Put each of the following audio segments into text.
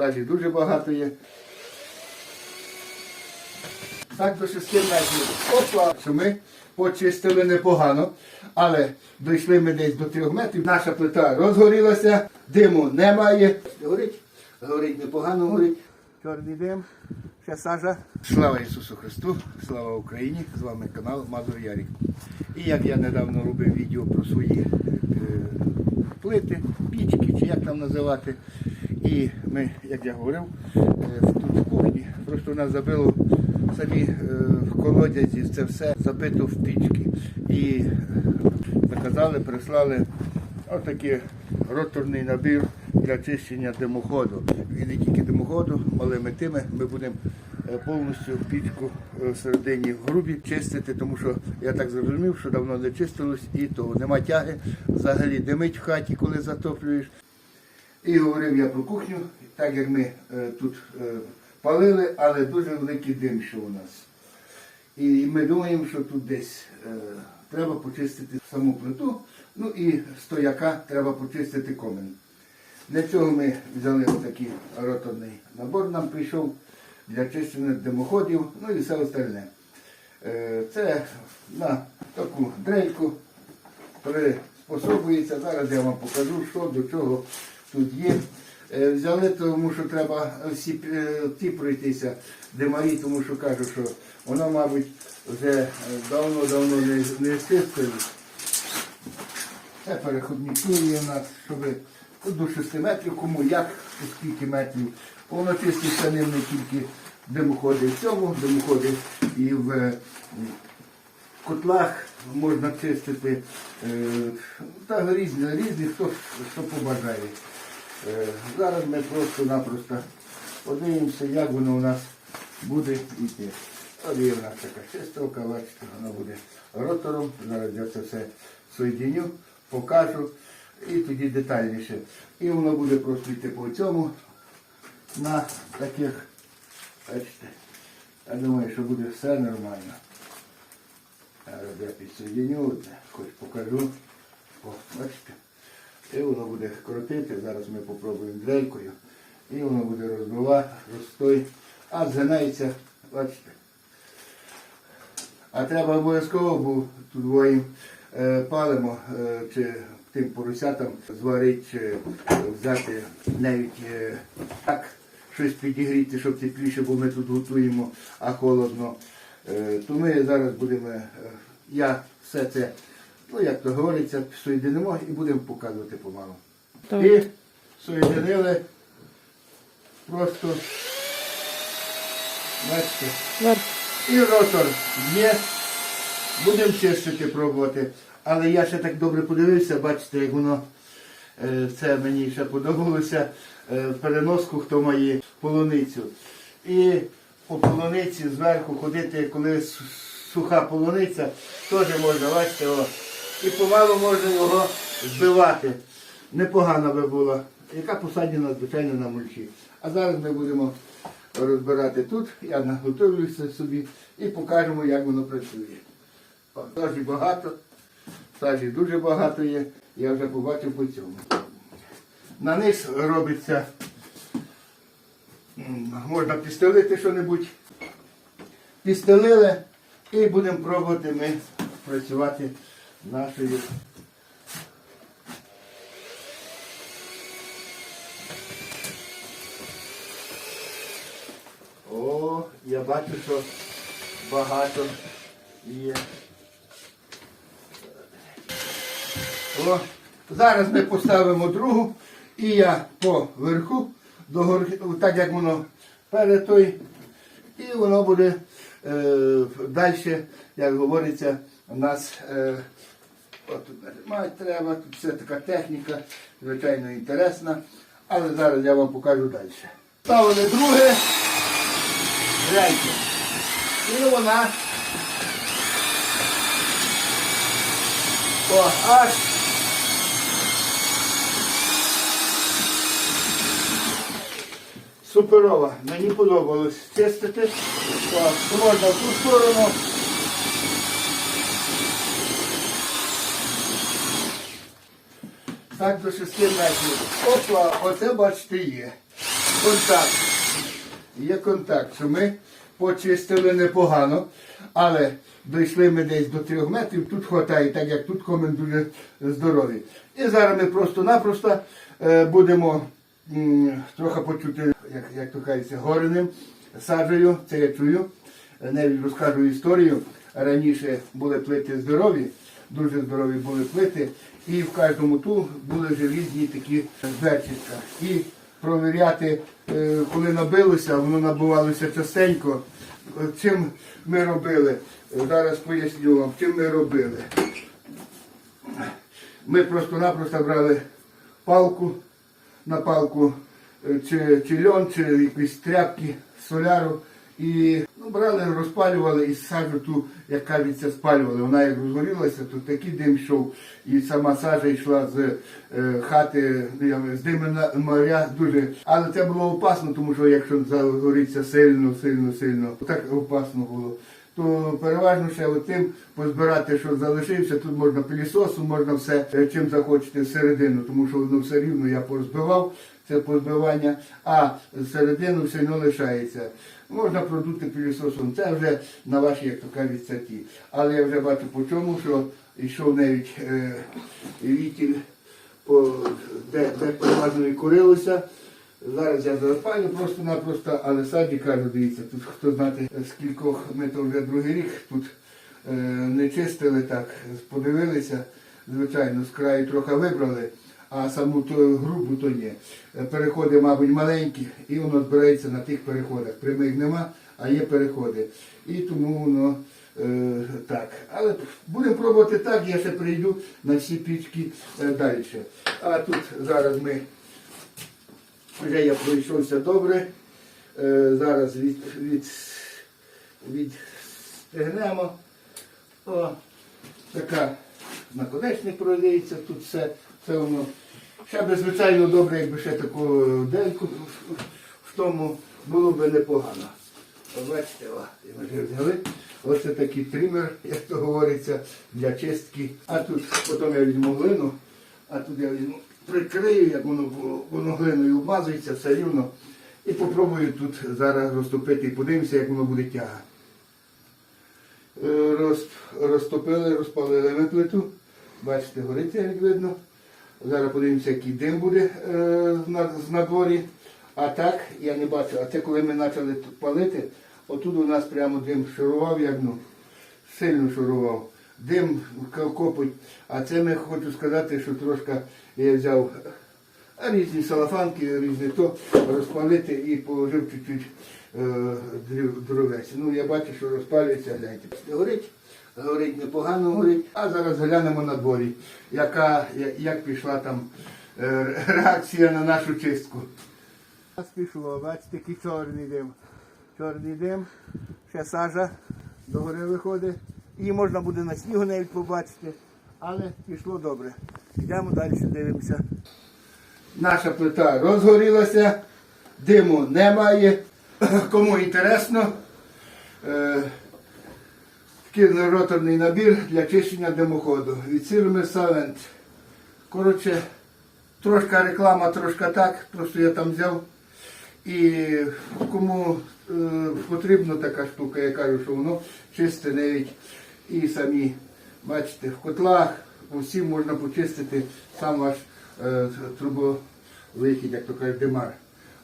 сажі дуже багато є. Так до 6 метрів. Опа! Що ми почистили непогано, але дійшли ми десь до 3 метрів. Наша плита розгорілася, диму немає. Горить, горить непогано, горить. Чорний дим, ще сажа. Слава Ісусу Христу, слава Україні! З вами канал Мазур Ярік. І як я недавно робив відео про свої е, плити, пічки, чи як там називати. І ми, як я говорив, е, тут в кухні, просто нас забило самі е, в колодязі, це все забито в пічки. І е, заказали, прислали отакий роторний набір для чищення димоходу. І не тільки димоходу, малими тими ми будемо е, повністю пічку е, всередині грубі чистити, тому що я так зрозумів, що давно не чистилось і то нема тяги взагалі димить в хаті, коли затоплюєш. І говорив я про кухню, так як ми е, тут е, палили, але дуже великий дим, що у нас. І ми думаємо, що тут десь е, треба почистити саму плиту, ну і стояка треба почистити комен. Для цього ми взяли отакий роторний набор, нам прийшов для чищення димоходів, ну і все остальне. Це на таку дрельку приспособується. Зараз я вам покажу, що до чого тут є. Е, Взяли, тому що треба всі е, ті пройтися димарі, тому що кажу, що воно, мабуть, вже е, давно-давно не, не чистили. Це переходники у нас, щоб до 6 метрів, кому як, скільки метрів. Воно чиститься ним не тільки димоходи в цьому, димоходи і в е, котлах можна чистити. е, Та різні, різні, хто що побажає. Е, Зараз ми просто-напросто подивимося, як воно у нас буде йти. От є в нас така чистовка, бачите, вона буде ротором. Зараз я це все соєдиню, покажу і тоді детальніше. І воно буде просто йти по цьому на таких, бачите, я думаю, що буде все нормально. Зараз я підсоєдиню, хоч покажу. О, бачите. І воно буде крутити. Зараз ми попробуємо дрелькою. І воно буде розбивати, розстой. А згинається, бачите. А треба обов'язково, бо тут двоїм е, палимо, е, чи тим поросятам зварити, чи взяти навіть е, так, щось підігріти, щоб тепліше, бо ми тут готуємо, а холодно. Е, то ми зараз будемо, е, я все це, ну як то говориться, соєдинимо і будемо показувати помалу. І соєдинили просто, бачите, і ротор є. Будемо чистити, пробувати. Але я ще так добре подивився, бачите, як воно е, це мені ще подобалося. е, Переноску, хто має полуницю. І по полуниці зверху ходити, коли суха полуниця, теж можна, бачите, о. І помалу можна його збивати. Непогано би було. Яка посадена, звичайно, на мульчі. А зараз ми будемо розбирати тут. Я наготовлюся собі і покажемо, як воно працює. Сажі багато, сажі дуже багато є. Я вже побачив по цьому. На низ робиться, можна підстелити що-небудь. Підстелили і будемо пробувати ми працювати нашою. О, я бачу, що багато є. О, зараз ми поставимо другу і я по верху, до так як воно перед той, і воно буде е, далі, як говориться, у нас е, от тут нажимати треба, тут все така техніка, звичайно, інтересна, але зараз я вам покажу далі. Ставили друге, гляньте, і вона о, аж Суперова. Мені подобалось чистити. Так, можна в ту сторону. Так до 6 метрів. Опа, оце бачите є. контакт. Є контакт, що ми почистили непогано, але дійшли ми десь до трьох метрів, тут хватає, так як тут комен дуже здоровий. І зараз ми просто-напросто е, будемо м, трохи почути, як, як то кажеться, гореним саджею, це я чую. Навіть розкажу історію. Раніше були плити здорові, дуже здорові були плити, і в кожному ту були желізні такі дверчатка. І провіряти, е, коли набилося, воно набувалося частенько. Чим ми робили? Зараз поясню вам, чим ми робили. Ми просто-напросто брали палку, на палку е, чи, чи льон, чи якісь тряпки, соляру. І ну, брали, розпалювали і саджу ту, як кажеться, спалювали. Вона як розгорілася, то такий дим йшов. І сама сажа йшла з е, хати, ну, з диму моря дуже. Але це було опасно, тому що якщо загориться сильно, сильно, сильно, так опасно було. То переважно ще тим позбирати, що залишився. Тут можна пилісосу, можна все е, чим захочете всередину, тому що воно все рівно я порозбивав, це позбивання, а середину все одно лишається. Можна продути пилісосом, це вже на ваші, як то кажуть, ті. Але я вже бачу по чому, що йшов навіть е, вітіль, по, де, де переважно і курилося. Зараз я запалю просто-напросто, але саді кажу, дивіться, тут хто знати, скількох ми то вже другий рік тут е, не чистили так, подивилися, звичайно, з краю трохи вибрали, а саму ту грубу то ні. Е, Переходи, мабуть, маленькі, і воно збирається на тих переходах. Прямих нема, а є переходи. І тому воно е, так. Але будемо пробувати так, я ще прийду на всі пічки е, далі. А тут зараз ми. Вже я пройшовся добре. Е, зараз від, від, така наконечник продається, тут все, все воно. Ще би, звичайно, добре, якби ще таку дельку в, в тому було б непогано. О, Бачите, о, і ми взяли. Оце такий тример, як то говориться, для чистки. А тут потім я візьму глину, а тут я візьму, прикрию, як воно воно глиною обмазується, все рівно. І попробую тут зараз розтопити і подивимося, як воно буде тяга. Е, Роз, розтопили, розпалили ми плиту. Бачите, горить, як видно. Зараз подивимося, який дим буде е, з надворі. А так, я не бачу. А це коли ми почали палити, отут у нас прямо дим шурував, як ну, сильно шурував. Дим к- копоть. А це ми хочу сказати, що трошки я взяв е, різні салафанки, різні то розпалити і положив чуть-чуть е, дровець. Ну я бачу, що розпалюється, гляньте. Горить, горить непогано горить. А зараз глянемо на дворі, яка, як пішла там е, реакція на нашу чистку. Нас пішло, бачите, такий чорний дим. Чорний дим, ще сажа до гори виходить. Її можна буде на снігу навіть побачити, але пішло добре. Йдемо далі, дивимося. Наша плита розгорілася, диму немає. Кому інтересно, е, такий роторний набір для чищення димоходу від фірми Savent. Коротше, трошка реклама, трошка так, просто я там взяв. І кому е, потрібна така штука, я кажу, що воно чисте навіть і самі, бачите, в котлах усім можна почистити сам ваш е, трубовихід, як то кажуть, димар.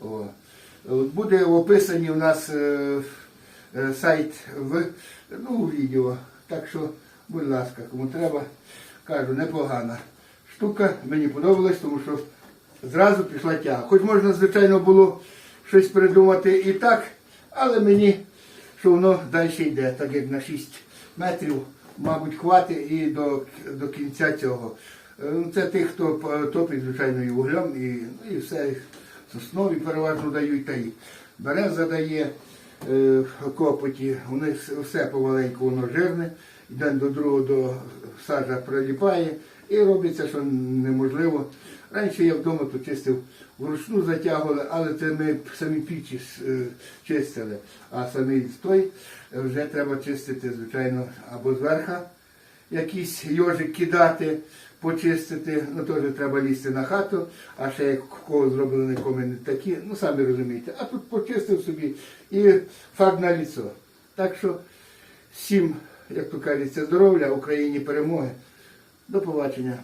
О. Буде в описанні у нас е, сайт в ну, відео. Так що, будь ласка, кому треба, кажу, непогана штука, мені подобалась, тому що зразу пішла тяга. Хоч можна, звичайно, було щось придумати і так, але мені, що воно далі йде, так як на 6 метрів, мабуть, хватить і до, до кінця цього. Е, ну, Це тих, хто топить, звичайно, і вуглем, і, ну, і все, соснові переважно дають, та й береза дає е, копоті, у них все помаленьку воно жирне, день до другого до сажа приліпає і робиться, що неможливо. Раніше я вдома то чистив вручну затягували, але це ми самі пічі е, чистили. А самий той вже треба чистити, звичайно, або зверха якийсь йожик кидати, почистити, ну теж треба лізти на хату, а ще як кого зроблені комини такі, ну самі розумієте. А тут почистив собі і факт на ліцо. Так що всім, як то кажеться, здоров'я, Україні перемоги. До побачення.